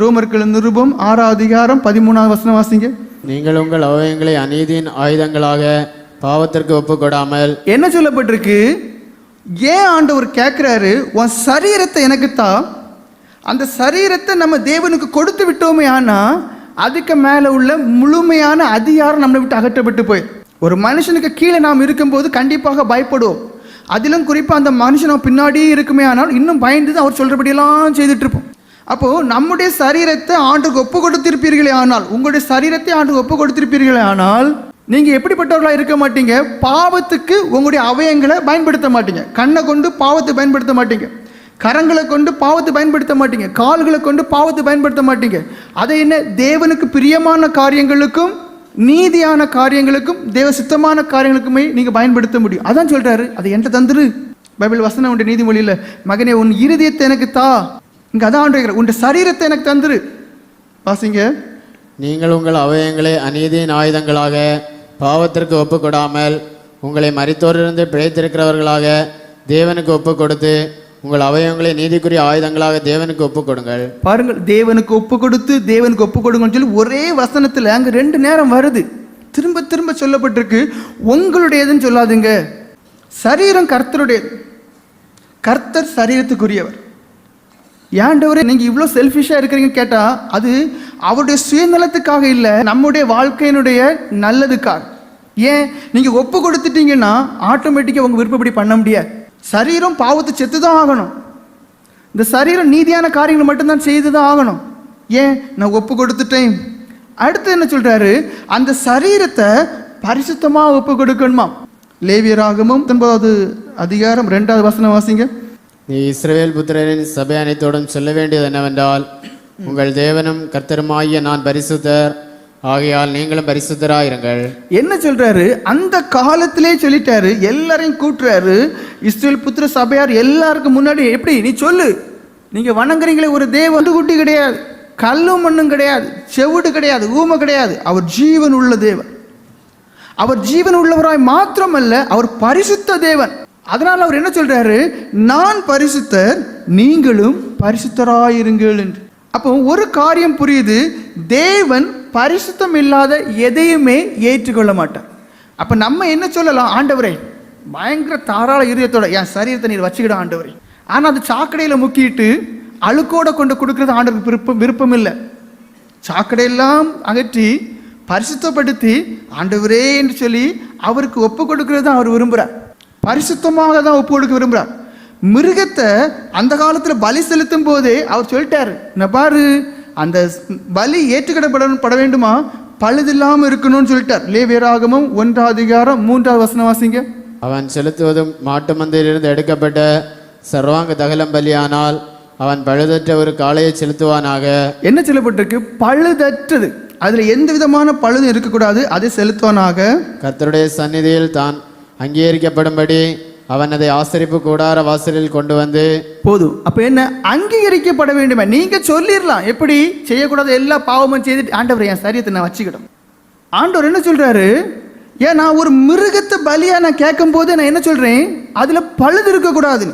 ரோமர்கள் நிருபம் ஆறாம் அதிகாரம் பதிமூணாவது வசனம் வாசிங்க. நீங்கள் உங்கள் அவயங்களை அநீதியின் ஆயுதங்களாக பாவத்திற்கு ஒப்புக்கொடாமல். என்ன சொல்லப்பட்டிருக்கு? ஏன் ஆண்டவர் கேட்குறாரு? உன் சரீரத்தை எனக்கு தா. அந்த சரீரத்தை நம்ம தேவனுக்கு கொடுத்து விட்டோமே ஆனா அதுக்கு மேலே உள்ள முழுமையான அதிகாரம் நம்மளை விட்டு அகற்றப்பட்டு போய். ஒரு மனுஷனுக்கு கீழே நாம் இருக்கும்போது கண்டிப்பாக பயப்படுவோம். அதிலும் குறிப்பாக அந்த மனுஷன் பின்னாடியே இருக்குமே ஆனால் இன்னும் பயந்து அவர் சொல்கிறபடியெல்லாம் செய்துட்டு அப்போது நம்முடைய சரீரத்தை ஆண்டுக்கு ஒப்பு கொடுத்திருப்பீர்களே ஆனால் உங்களுடைய சரீரத்தை ஆண்டுக்கு ஒப்பு கொடுத்திருப்பீர்களே ஆனால் நீங்கள் எப்படிப்பட்டவர்களாக இருக்க மாட்டீங்க? பாவத்துக்கு உங்களுடைய அவயங்களை பயன்படுத்த மாட்டீங்க. கண்ணை கொண்டு பாவத்தை பயன்படுத்த மாட்டீங்க. கரங்களை கொண்டு பாவத்தை பயன்படுத்த மாட்டீங்க. கால்களை கொண்டு பாவத்தை பயன்படுத்த மாட்டீங்க. அதை என்ன? தேவனுக்கு பிரியமான காரியங்களுக்கும் நீதியான காரியங்களுக்கும் தேவ சித்தமான காரியங்களுக்குமே நீங்கள் பயன்படுத்த முடியும். அதான் சொல்கிறாரு அதை என்கிட்ட தந்துரு. பைபிள் வசனம் உண்டு நீதிமொழியில் மகனே உன் இருதயத்தை எனக்கு தா. இங்க அதான் ஆண்டு. உன் சரீரத்தை எனக்கு தந்துரு. வாசிங்க. நீங்கள் உங்கள் அவயங்களை அநீதியின் ஆயுதங்களாக பாவத்திற்கு ஒப்புக்கொடாமல் உங்களை மரித்தோரிலிருந்து பிழைத்திருக்கிறவர்களாக தேவனுக்கு ஒப்புக் கொடுத்து உங்கள் அவயங்களை நீதிக்குரிய ஆயுதங்களாக தேவனுக்கு ஒப்புக் கொடுங்கள் பாருங்கள் தேவனுக்கு ஒப்பு கொடுத்து தேவனுக்கு ஒப்பு கொடுங்கன்னு சொல்லி ஒரே வசனத்தில் அங்கே ரெண்டு நேரம் வருது. திரும்ப திரும்ப சொல்லப்பட்டிருக்கு. உங்களுடையதுன்னு சொல்லாதுங்க. சரீரம் கர்த்தருடையது கர்த்தர் சரீரத்துக்குரியவர். ஏன்டவரே நீங்கள் இவ்வளோ செல்ஃபிஷாக இருக்கிறீங்கன்னு கேட்டால் அது அவருடைய சுயநலத்துக்காக இல்லை நம்முடைய வாழ்க்கையினுடைய நல்லதுக்காக. ஏன்? நீங்கள் ஒப்பு கொடுத்துட்டீங்கன்னா ஆட்டோமேட்டிக்காக உங்கள் விருப்பப்படி பண்ண முடியாது. சரீரம் பாவத்தை செத்து தான் ஆகணும். இந்த சரீரம் நீதியான காரியங்களை மட்டும்தான் செய்து தான் ஆகணும். ஏன்? நான் ஒப்பு கொடுத்துட்டேன். அடுத்து என்ன சொல்றாரு? அந்த சரீரத்தை பரிசுத்தமாக ஒப்பு கொடுக்கணுமா லேவியராகமும் ஒன்பதாவது அதிகாரம் ரெண்டாவது வசனம் வாசிங்க. நீ இஸ்ரவேல் புத்திரரின் சபை அனைத்தோடும் சொல்ல வேண்டியது என்னவென்றால் உங்கள் தேவனும் கர்த்தருமாகிய நான் பரிசுத்தர். ஆகையால் நீங்களும் பரிசுத்தராயிருங்கள். என்ன சொல்றாரு? அந்த காலத்திலே சொல்லிட்டாரு எல்லாரையும் கூட்டுறாரு. இஸ்ரேல் புத்திர சபையார் எல்லாருக்கும் முன்னாடி எப்படி? நீ சொல்லு. நீங்க வணங்குறீங்களே ஒரு தேவன் குட்டி கிடையாது. கல்லும் மண்ணும் கிடையாது செவிடு கிடையாது ஊமை கிடையாது. அவர் ஜீவன் உள்ள தேவன். அவர் ஜீவன் உள்ளவராய் மாத்திரமல்ல அவர் பரிசுத்த தேவன். அதனால் அவர் என்ன சொல்கிறாரு நான் பரிசுத்தர் நீங்களும் பரிசுத்தராயிருங்கள் என்று. அப்போ ஒரு காரியம் புரியுது. தேவன் பரிசுத்தம் இல்லாத எதையுமே ஏற்றுக்கொள்ள மாட்டார். அப்போ நம்ம என்ன சொல்லலாம்? ஆண்டவரே பயங்கர தாராள இருதயத்தோட என் சரீரத்தை நீர் வச்சுக்கிட ஆண்டவரே. ஆனால் அது சாக்கடையில் முக்கிட்டு அழுக்கோட கொண்டு கொடுக்கறது ஆண்டவருக்கு விருப்பம் விருப்பம் இல்லை. சாக்கடையெல்லாம் அகற்றி பரிசுத்தப்படுத்தி ஆண்டவரே என்று சொல்லி அவருக்கு ஒப்பு கொடுக்கறது தான் அவர் விரும்புகிறார் பரிசுத்தமாக தான் ஒப்பு கொடுக்க விரும்புகிறார் மிருகத்தை அந்த காலத்தில் பலி செலுத்தும் போதே அவர் சொல்லிட்டாரு நான் பாரு அந்த பலி ஏற்றுக்கிடப்பட பட வேண்டுமா? பழுதில்லாமல் இருக்கணும்னு சொல்லிட்டார். லேவியராகமும் ஒன்றாவது அதிகாரம் மூன்றாவது வசனம் வாசிங்க. அவன் செலுத்துவதும் மாட்டு மந்தையிலிருந்து எடுக்கப்பட்ட சர்வாங்க தகலம் பலியானால் அவன் பழுதற்ற ஒரு காளையை செலுத்துவானாக. என்ன சொல்லப்பட்டிருக்கு? பழுதற்றது. அதில் எந்த விதமான பழுதும் இருக்கக்கூடாது அதை செலுத்துவானாக. கர்த்தருடைய சந்நிதியில் தான் அங்கீகரிக்கப்படும்படி அவன் அதை ஆசரிப்பு கூடார வாசலில் கொண்டு வந்து போதும் அப்ப என்ன? அங்கீகரிக்கப்பட வேண்டுமே. நீங்க சொல்லிடலாம் எப்படி? செய்யக்கூடாத எல்லா பாவமும் செய்துட்டு ஆண்டவர் என் சரியத்தை நான் வச்சுக்கிடும். ஆண்டவர் என்ன சொல்றாரு? ஏன் நான் ஒரு மிருகத்தை பலியா நான் கேட்கும் போது நான் என்ன சொல்றேன்? அதுல பழுது இருக்கக்கூடாது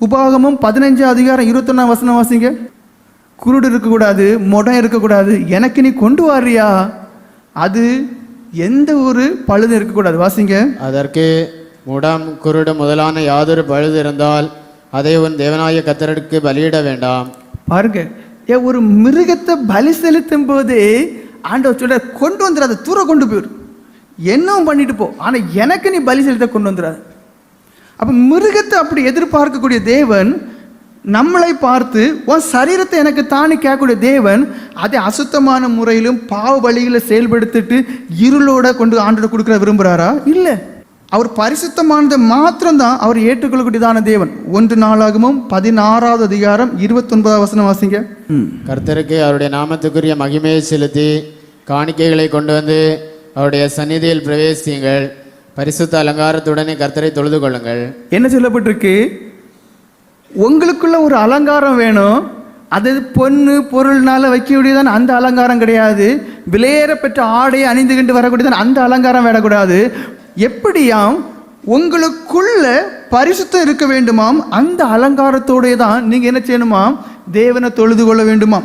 உபாகமும் பதினஞ்சு அதிகாரம் இருபத்தொன்னாம் வசனம் வாசிங்க. குருடு இருக்கக்கூடாது மொடம் இருக்கக்கூடாது. எனக்கு நீ கொண்டு வாரியா? அது எந்த ஒரு பழுதும் இருக்கக்கூடாது. வாசிங்க. அதற்கு முடம் குருடு முதலான யாதொரு பழுது இருந்தால் அதை உன் தேவனாய கத்தருக்கு பலியிட வேண்டாம். பாருங்க. ஏன் ஒரு மிருகத்தை பலி செலுத்தும் போதே ஆண்டவர் சொல்ற கொண்டு வந்துடாத தூர கொண்டு போயிரு. என்னவும் பண்ணிட்டு போ. ஆனா எனக்கு நீ பலி செலுத்த கொண்டு வந்துடாது. அப்ப மிருகத்தை அப்படி எதிர்பார்க்கக்கூடிய தேவன் நம்மளை பார்த்து உன் சரீரத்தை எனக்கு தானே கேட்கக்கூடிய தேவன் அதை அசுத்தமான முறையிலும் பாவ வழிகளை செயல்படுத்திட்டு இருளோட கொண்டு ஆண்டோட கொடுக்குற விரும்புகிறாரா இல்லை. அவர் பரிசுத்தமானதை மாத்திரம்தான் அவர் ஏற்றுக்கொள்ளக்கூடியதான தேவன். ஒன்று நாளாகவும் பதினாறாவது அதிகாரம் இருபத்தொன்பதாவது வசனம் வாசிங்க. கர்த்தருக்கு அவருடைய நாமத்துக்குரிய மகிமையை செலுத்தி காணிக்கைகளை கொண்டு வந்து அவருடைய சந்நிதியில் பிரவேசியுங்கள். பரிசுத்த அலங்காரத்துடனே கர்த்தரை தொழுது கொள்ளுங்கள். என்ன சொல்லப்பட்டிருக்கு? உங்களுக்குள்ள ஒரு அலங்காரம் வேணும். அது பொண்ணு பொருள்னால வைக்கக்கூடியதான அந்த அலங்காரம் கிடையாது. விலையேற பெற்ற ஆடையை அணிந்துகிட்டு வரக்கூடியதான அந்த அலங்காரம் விடக்கூடாது. எப்படியாம் உங்களுக்குள்ள பரிசுத்தம் இருக்க வேண்டுமாம். அந்த அலங்காரத்தோடைய தான் நீங்கள் என்ன செய்யணுமாம்? தேவனை தொழுது கொள்ள வேண்டுமாம்.